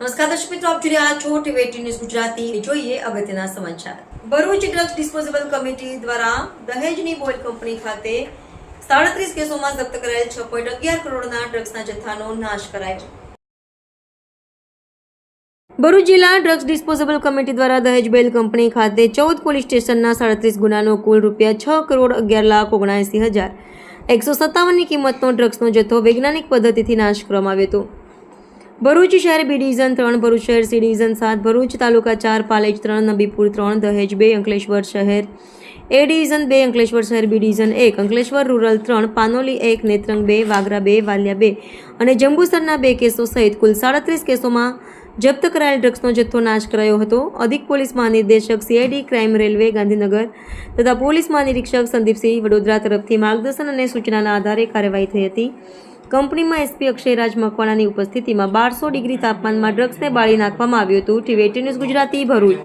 નમસ્કાર દર્શક મિત્રો, આપ જોઈ રહ્યા છો ટીવી ન્યૂઝ ગુજરાતી. જોઈએ અગત્યના સમાચાર. ભરૂચ ડ્રગ્સ ડિસ્પોઝેબલ કમિટી દ્વારા દહેજની બોઇલ કંપની ખાતે સાડત્રીસ કેસોમાં જપ્ત કરાયેલ છ પોઈન્ટ અગિયાર કરોડના ડ્રગ્સના જથ્થાનો નાશ કરાયો. ભરૂચ જિલ્લા ડ્રગ્સ ડિસ્પોઝેબલ કમિટી દ્વારા દહેજ બેલ કંપની ખાતે ચૌદ પોલીસ સ્ટેશનના સાડત્રીસ ગુનાનો કુલ રૂપિયા છ કરોડ અગિયાર લાખ ઓગણએંસી હજાર એકસો સત્તાવનની કિંમતનો ડ્રગ્સનો જથ્થો વૈજ્ઞાનિક પદ્ધતિથી નાશ કરવામાં આવ્યો હતો. ભરૂચ શહેર બી ડિવિઝન ત્રણ, ભરૂચ શહેર સી ડિવિઝન સાત, ભરૂચ તાલુકા ચાર, પાલેજ ત્રણ, નબીપુર ત્રણ, દહેજ બે, અંકલેશ્વર શહેર એ ડિવિઝન બે, અંકલેશ્વર શહેર બી ડિવિઝન એક, અંકલેશ્વર રૂરલ ત્રણ, પાનોલી એક, નેત્રંગ બે, વાગરા બે, વાલિયા બે અને જંબુસરના બે કેસો સહિત કુલ સાડત્રીસ કેસોમાં જપ્ત કરાયેલ ડ્રગ્સનો જથ્થો નાશ કરાયો હતો. અધિક પોલીસ મહાનિર્દેશક સીઆઈડી ક્રાઇમ રેલવે, ગાંધીનગર તથા પોલીસ મહાનિરીક્ષક સંદીપસિંહ વડોદરા તરફથી માર્ગદર્શન અને સૂચનાના આધારે કાર્યવાહી થઈ હતી. કંપનીમાં એસપી અક્ષયરાજ મકવાણાની ઉપસ્થિતિમાં બારસો ડિગ્રી તાપમાનમાં ડ્રગ્સને બાળી નાખવામાં આવ્યું હતું. TV news Gujarati Bharuch.